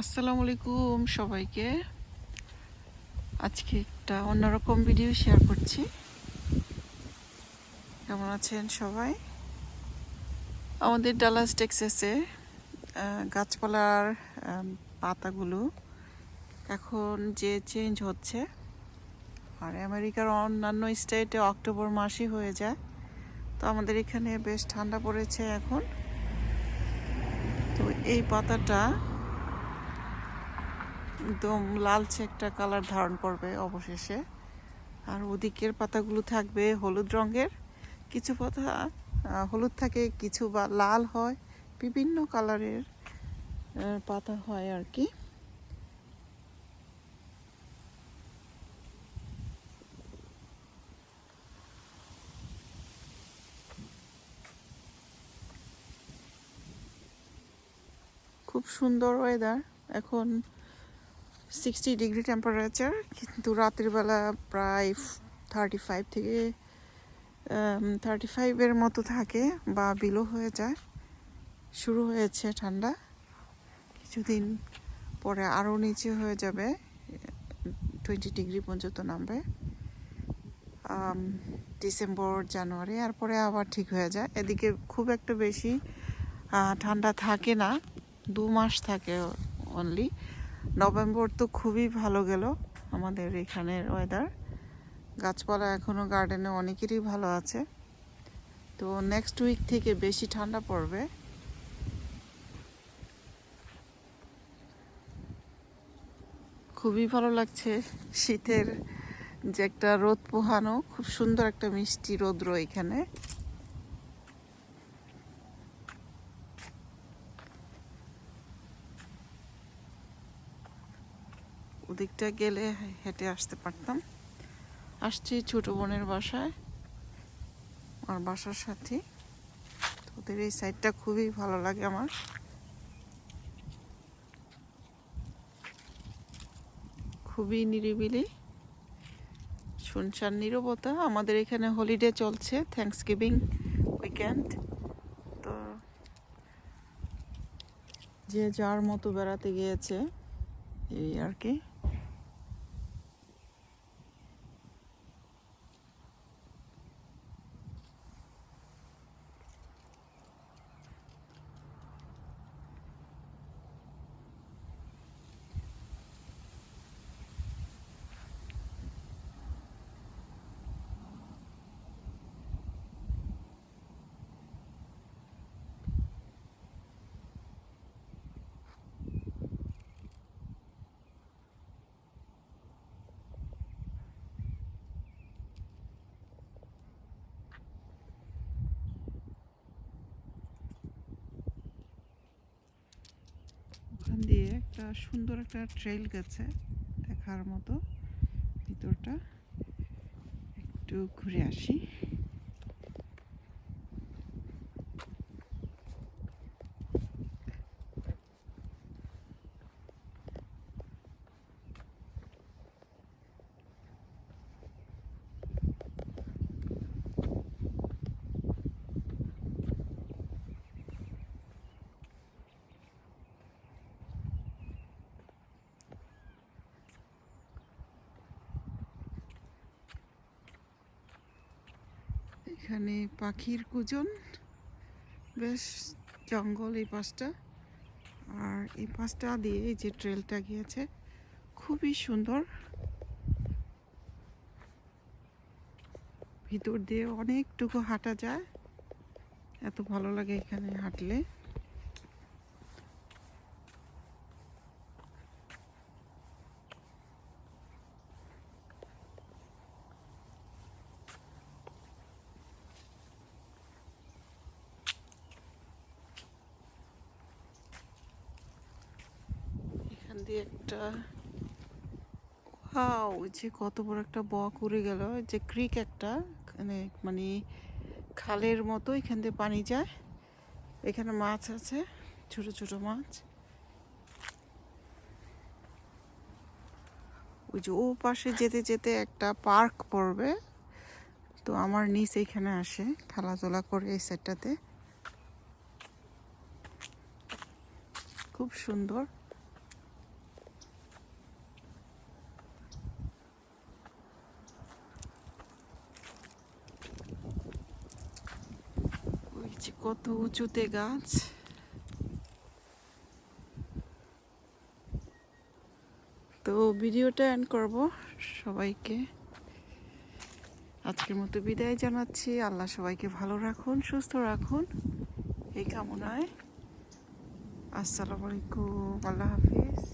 আসসালামু আলাইকুম সবাইকে। আজকে একটা অন্যরকম ভিডিও শেয়ার করছি। কেমন আছেন সবাই? আমাদের ডালাস টেক্সাসে গাছপালার পাতাগুলো এখন যে চেঞ্জ হচ্ছে, আর আমেরিকার অন্যান্য স্টেটে অক্টোবর মাসই হয়ে যায়। তো আমাদের এখানে বেশ ঠান্ডা পড়েছে এখন। তো এই পাতাটা একদম লালচে একটা কালার ধারণ করবে অবশেষে। আর ওদিকের পাতাগুলো থাকবে হলুদ রঙের। কিছু পাতা হলুদ থাকে, কিছু বা লাল হয়। বিভিন্ন কালারের পাতা হয় আর কি। খুব সুন্দর ওয়েদার এখন সিক্সটি ডিগ্রি টেম্পারেচার কিন্তু রাত্রিবেলা প্রায় থার্টি ফাইভ থেকে থার্টি ফাইভের মতো থাকে বা বিলো হয়ে যায়। শুরু হয়েছে ঠান্ডা, কিছুদিন পরে আরও নিচে হয়ে যাবে টোয়েন্টি ডিগ্রি পর্যন্ত নামবে। ডিসেম্বর জানুয়ারি আর পরে আবার ঠিক হয়ে যায়। এদিকে খুব একটা বেশি ঠান্ডা থাকে না, দু মাস থাকে অনলি নভেম্বর তো খুবই ভালো গেল আমাদের এখানের ওয়েদার গাছপালা এখনও গার্ডেনে অনেকেরই ভালো আছে। তো নেক্সট উইক থেকে বেশি ঠান্ডা পড়বে। খুবই ভালো লাগছে শীতের যে একটা রোদ পোহানো, খুব সুন্দর একটা মিষ্টি রৌদ্র এখানে। ওদিকটা গেলে হেঁটে আসতে পারতাম। আসছি ছোট বোনের বাসায়, আমার বাসার সাথে। ওদের এই সাইডটা খুবই ভালো লাগে আমার। খুবই নিরিবিলি, শুনশান নীরবতা। আমাদের এখানে হলিডে চলছে থ্যাংকস গিভিং উইকেন্ড তো যে যার মতো বেড়াতে গিয়েছে, এই আর কি ওখান দিয়ে একটা সুন্দর একটা ট্রেল গেছে দেখার মতো ভিতরটা। একটু ঘুরে আসি। এখানে পাখির কুজন। বেশ জঙ্গল এই পাশটা। আর এই পাশটা দিয়ে এই যে ট্রেলটা গিয়েছে, খুবই সুন্দর। ভিতর দিয়ে অনেকটুকু হাঁটা যায়। এত ভালো লাগে এখানে হাঁটলে এখান দিয়ে একটা, ওয়াও যে কত বড় একটা বক উড়ে গেল যে ক্রিক একটা মানে মানে খালের মতো এখান দিয়ে পানি যায়, এখানে মাছ আছে, ছোট ছোট মাছ। ওই যে ও পাশে যেতে যেতে একটা পার্ক পড়বে, তো আমার নিচ এখানে আসে, খেলাধুলা করে এই সাইডটাতে খুব সুন্দর। কত উঁচুতে গাছ? তো ভিডিওটা এন্ড করব সবাইকে। আজকের মতো বিদায় জানাচ্ছি। আল্লাহ সবাইকে ভালো রাখুন, সুস্থ রাখুন। এই কামনায়। আসসালামু আলাইকুম। আল্লাহ হাফিজ।